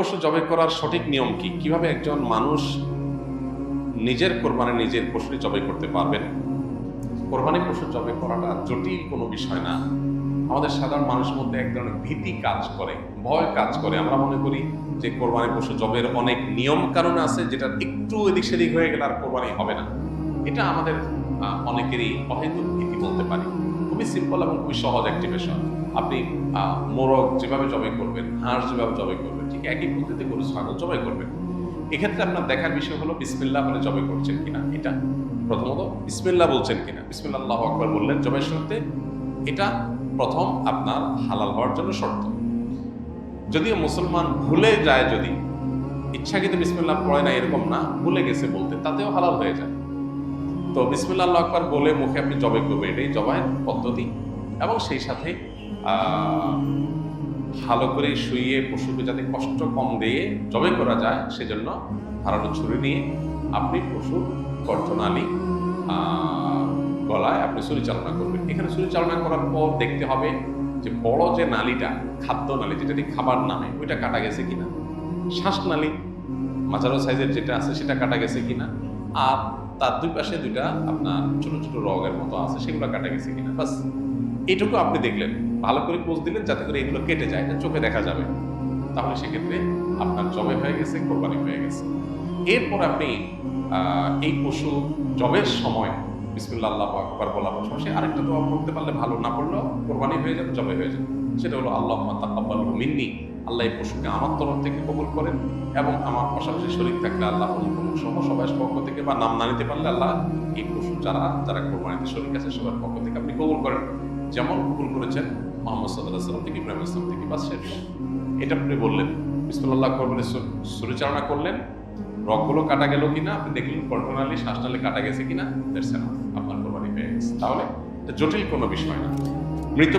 পশু জবাই করার সঠিক নিয়ম কি? কীভাবে একজন মানুষ নিজের কোরবানি নিজের পশুটি জবাই করতে পারবেন কোরবানি পশু জবাই করাটা জটিল কোনো বিষয় না। আমাদের সাধারণ মানুষের মধ্যে এক ধরনের ভীতি কাজ করে, ভয় কাজ করে। আমরা মনে করি যে কোরবানি পশু জবের অনেক নিয়ম কারণ আছে যেটা একটু এদিক সেদিক হয়ে গেলে আর কোরবানি হবে না। এটা আমাদের অনেকেরই অহেতুক ভীতি বলতে পারি। খুবই সিম্পল এবং খুবই সহজ বিষয় আপনি মোরগ যেভাবে জবাই করবেন, হাঁস যেভাবে জবাই করবেন, ঠিক একই পদ্ধতিতে গরু ছাগল জবাই করবেন। এক্ষেত্রে আপনার দেখার বিষয় হলো বিসমিল্লাহ বলে জবাই করছেন কিনা এটা। প্রথমত, বিসমিল্লাহ বলছেন কিনা? বিসমিল্লাহ আল্লাহ আকবর বললেন জবাই শুরুতে। এটা প্রথম আপনার হালাল হওয়ার জন্য শর্ত। যদিও মুসলমান ভুলে যায় যদি, ইচ্ছাকৃত বিসমিল্লাহ পড়ে না এরকম না, ভুলে গেছে বলতে, তাতেও হালাল হয়ে যায়। তো বিসমিল্লাহ আকবর বলে মুখে আপনি জবাই করবেন, এটাই জবাইয়ের পদ্ধতি। এবং সেই সাথে ভালো করে শুইয়ে পশুকে যাতে কষ্ট কম দিয়ে জবাই করা যায়, সেজন্য ধারালো ছুরি নিয়ে আপনি পশুর কর্তনালী গলায় আপনি ছুরি চালনা করবেন। এখানে ছুরি চালনা করার পর দেখতে হবে যে বড় যে নালীটা, খাদ্য নালী, যেটা দিয়ে খাবার নামে, ওইটা কাটা গেছে কিনা? শ্বাস শ্বাসনালী মাঝারো সাইজের যেটা আছে, সেটা কাটা গেছে কিনা? আর তার দুই পাশে দুইটা আপনার ছোট ছোট রগের মতো আছে, সেগুলো কাটা গেছে কিনা। বাস এইটুকু আপনি দেখলেন। ভালো করে পোজ দিলেন যাতে করে এগুলো কেটে যায়, এটা চোখে দেখা যাবে। তাহলে সেক্ষেত্রে আপনার জবে হয়ে গেছে, কোরবানি হয়ে গেছে। এরপর আপনি এই পশু জবের সময় বিসমিল্লা আল্লাহ আকবার বলা পাশাপাশি আরেকটা দোয়া পড়তে পারলে ভালো, না পড়লেও কোরবানি হয়ে যাবে, জবে হয়ে যাবে। সেটা হলো আল্লাহ তাকাব্বাল মিন্নি। আল্লাহ এই পশুকে আমার তরফ থেকে কবুল করেন এবং আমার পাশাপাশি শরীর থাকলে আল্লাহ অনুপ্রমুখ সহ সবাই পক্ষ থেকে বা নাম না নিতে পারলে আল্লাহ এই পশু যারা যারা কোরবানিতে শরীর আছে, সবার পক্ষ থেকে আপনি কবুল করেন। যেমন কবুল করেছেন মোহাম্মদ সাল্লাহ সাল্লাম থেকে, ইব্রাহিম ইসলাম থেকে বা শেষ। এটা আপনি বললেন, বিসমুল্লাহ করবেন সুরিচালনা করলেন রকগুলো কাটা গেল কিনা, আপনি দেখলেন কল্পনালি শ্বাসনালি কাটা গেছে কিনা এনাফ আপনার কোরবানি হয়ে গেছে। তাহলে জটিল কোনো বিষয় না। মৃত